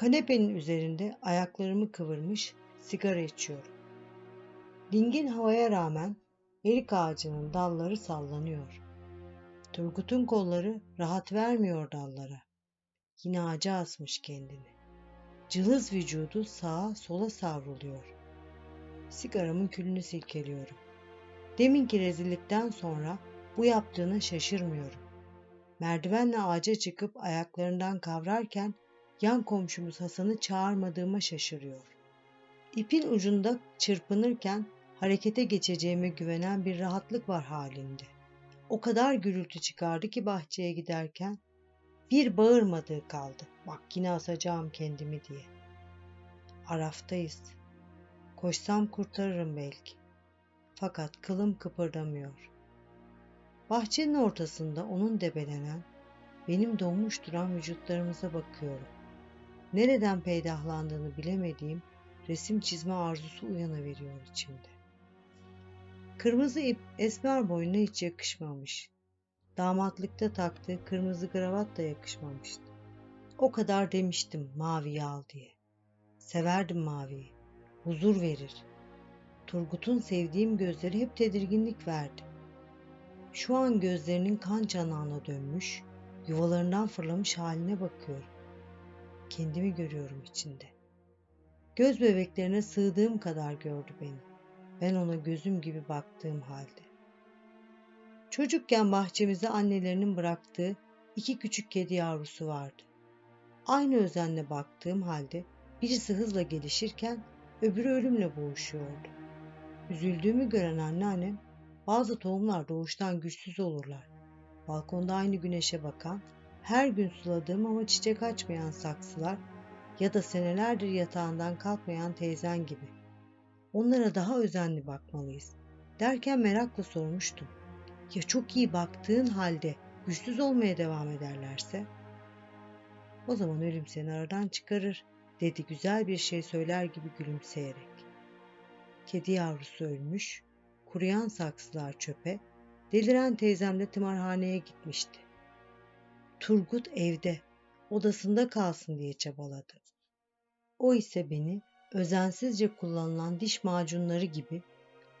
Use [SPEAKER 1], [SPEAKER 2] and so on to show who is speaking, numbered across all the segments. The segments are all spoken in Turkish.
[SPEAKER 1] Kanepenin üzerinde ayaklarımı kıvırmış sigara içiyorum. Dingin havaya rağmen erik ağacının dalları sallanıyor. Turgut'un kolları rahat vermiyor dallara. Yine ağaca asmış kendini. Cılız vücudu sağa sola savruluyor. Sigaramın külünü silkeliyorum. Deminki rezillikten sonra bu yaptığına şaşırmıyorum. Merdivenle ağaca çıkıp ayaklarından kavrarken yan komşumuz Hasan'ı çağırmadığıma şaşırıyor. İpin ucunda çırpınırken harekete geçeceğime güvenen bir rahatlık var halinde. O kadar gürültü çıkardı ki bahçeye giderken bir bağırmadığı kaldı. Bak yine asacağım kendimi diye. Araftayız. Koşsam kurtarırım belki. Fakat kılım kıpırdamıyor. Bahçenin ortasında onun debelenen, benim donmuş duran vücutlarımıza bakıyorum. Nereden peydahlandığını bilemediğim resim çizme arzusu uyanıveriyor içimde. Kırmızı ip esmer boynuna hiç yakışmamış. Damatlıkta taktığı kırmızı kravat da yakışmamıştı. O kadar demiştim maviyi al diye. Severdim maviyi. Huzur verir. Turgut'un sevdiğim gözleri hep tedirginlik verdi. Şu an gözlerinin kan çanağına dönmüş, yuvalarından fırlamış haline bakıyorum. Kendimi görüyorum içinde. Göz bebeklerine sığdığım kadar gördü beni. Ben ona gözüm gibi baktığım halde. Çocukken bahçemize annelerinin bıraktığı iki küçük kedi yavrusu vardı. Aynı özenle baktığım halde birisi hızla gelişirken öbürü ölümle boğuşuyordu. Üzüldüğümü gören anneannem bazı tohumlar doğuştan güçsüz olurlar. Balkonda aynı güneşe bakan, her gün suladığım ama çiçek açmayan saksılar ya da senelerdir yatağından kalkmayan teyzen gibi. Onlara daha özenli bakmalıyız. Derken merakla sormuştum. Ya çok iyi baktığın halde güçsüz olmaya devam ederlerse? O zaman ölüm seni aradan çıkarır, dedi güzel bir şey söyler gibi gülümseyerek. Kedi yavrusu ölmüş, kuruyan saksılar çöpe, deliren teyzemle tımarhaneye gitmişti. Turgut evde, odasında kalsın diye çabaladı. O ise beni özensizce kullanılan diş macunları gibi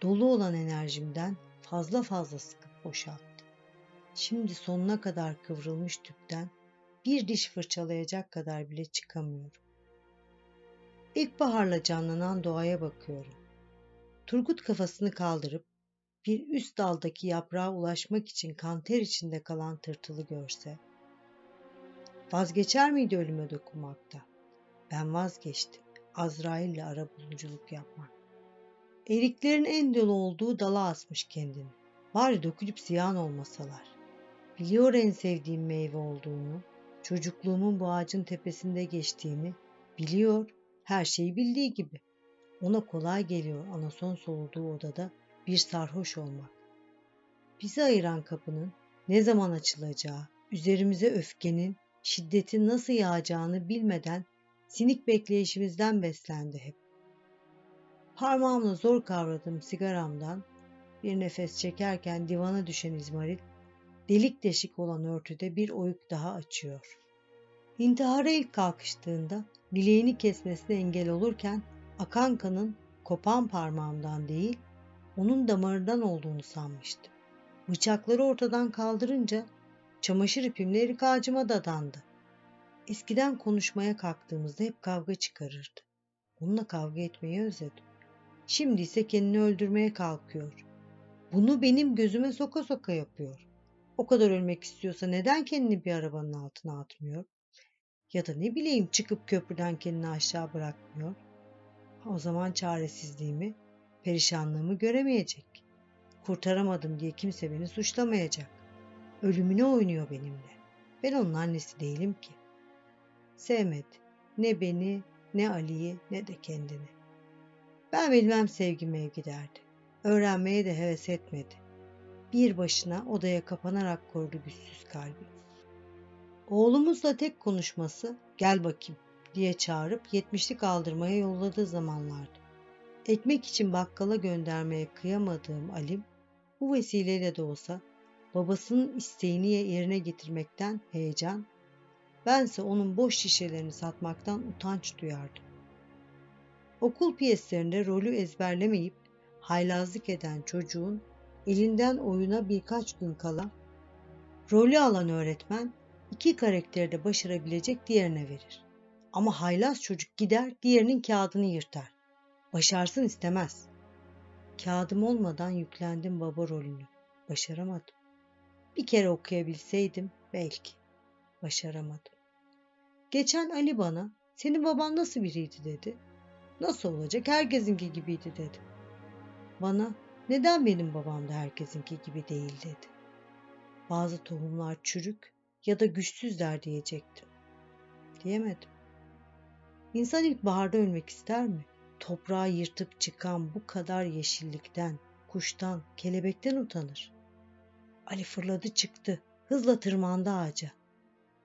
[SPEAKER 1] dolu olan enerjimden fazla fazla sıkıp boşalttı. Şimdi sonuna kadar kıvrılmış tüpten bir diş fırçalayacak kadar bile çıkamıyorum. İlkbaharla canlanan doğaya bakıyorum. Turgut kafasını kaldırıp bir üst daldaki yaprağa ulaşmak için kanter içinde kalan tırtılı görse, vazgeçer miydi ölüme dokunmakta? Ben vazgeçtim. Azrail'le ara buluculuk yapmak. Eriklerin en dolu olduğu dala asmış kendini. Bari dökülüp ziyan olmasalar. Biliyor en sevdiğim meyve olduğunu, çocukluğumun bu ağacın tepesinde geçtiğini, biliyor her şeyi bildiği gibi. Ona kolay geliyor anason soluduğu odada bir sarhoş olmak. Bizi ayıran kapının ne zaman açılacağı, üzerimize öfkenin, şiddetin nasıl yağacağını bilmeden sinik bekleyişimizden beslendi hep. Parmağımla zor kavradığım sigaramdan bir nefes çekerken divana düşen izmarit, delik deşik olan örtüde bir oyuk daha açıyor. İntihara ilk kalkıştığında bileğini kesmesine engel olurken akan kanın kopan parmağımdan değil, onun damarından olduğunu sanmıştım. Bıçakları ortadan kaldırınca çamaşır ipimle erik ağacıma dadandı. Eskiden konuşmaya kalktığımızda hep kavga çıkarırdı. Onunla kavga etmeyi özledim. Şimdi ise kendini öldürmeye kalkıyor. Bunu benim gözüme soka soka yapıyor. O kadar ölmek istiyorsa neden kendini bir arabanın altına atmıyor? Ya da ne bileyim çıkıp köprüden kendini aşağı bırakmıyor. O zaman çaresizliğimi, perişanlığımı göremeyecek. Kurtaramadım diye kimse beni suçlamayacak. Ölümüne oynuyor benimle. Ben onun annesi değilim ki. Sevmedi. Ne beni, ne Ali'yi, ne de kendini. Ben bilmem sevgi mevgi derdi. Öğrenmeye de heves etmedi. Bir başına odaya kapanarak korudu güçsüz kalbi. Oğlumuzla tek konuşması gel bakayım diye çağırıp yetmişlik aldırmaya yolladığı zamanlardı. Ekmek için bakkala göndermeye kıyamadığım Alim bu vesileyle de olsa babasının isteğini yerine getirmekten heyecan, bense onun boş şişelerini satmaktan utanç duyardım. Okul piyeslerinde rolü ezberlemeyip haylazlık eden çocuğun elinden oyuna birkaç gün kala rolü alan öğretmen iki karakteri de başarabilecek diğerine verir. Ama haylaz çocuk gider diğerinin kağıdını yırtar. Başarsın istemez. Kağıdım olmadan yüklendim baba rolünü. Başaramadım. Bir kere okuyabilseydim belki. Başaramadım. Geçen Ali bana senin baban nasıl biriydi dedi. Nasıl olacak herkesinki gibiydi dedi. Bana neden benim babam da herkesinki gibi değil dedi. Bazı tohumlar çürük ya da güçsüzler diyecektim. Diyemedim. İnsan ilk baharda ölmek ister mi? Toprağı yırtıp çıkan bu kadar yeşillikten, kuştan, kelebekten utanır. Ali fırladı çıktı. Hızla tırmandı ağaca.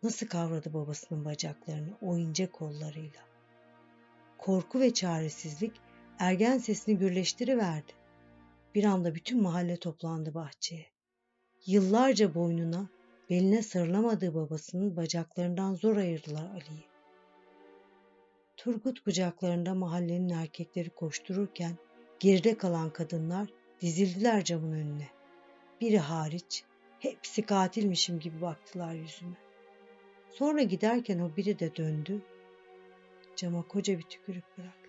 [SPEAKER 1] Nasıl kavradı babasının bacaklarını o ince kollarıyla. Korku ve çaresizlik ergen sesini gürleştiriverdi. Bir anda bütün mahalle toplandı bahçeye. Yıllarca boynuna, beline sarılamadığı babasının bacaklarından zor ayırdılar Ali'yi. Turgut kucaklarında mahallenin erkekleri koştururken geride kalan kadınlar dizildiler camın önüne. Biri hariç hepsi katilmişim gibi baktılar yüzüme. Sonra giderken o biri de döndü. Cama koca bir tükürük bıraktı.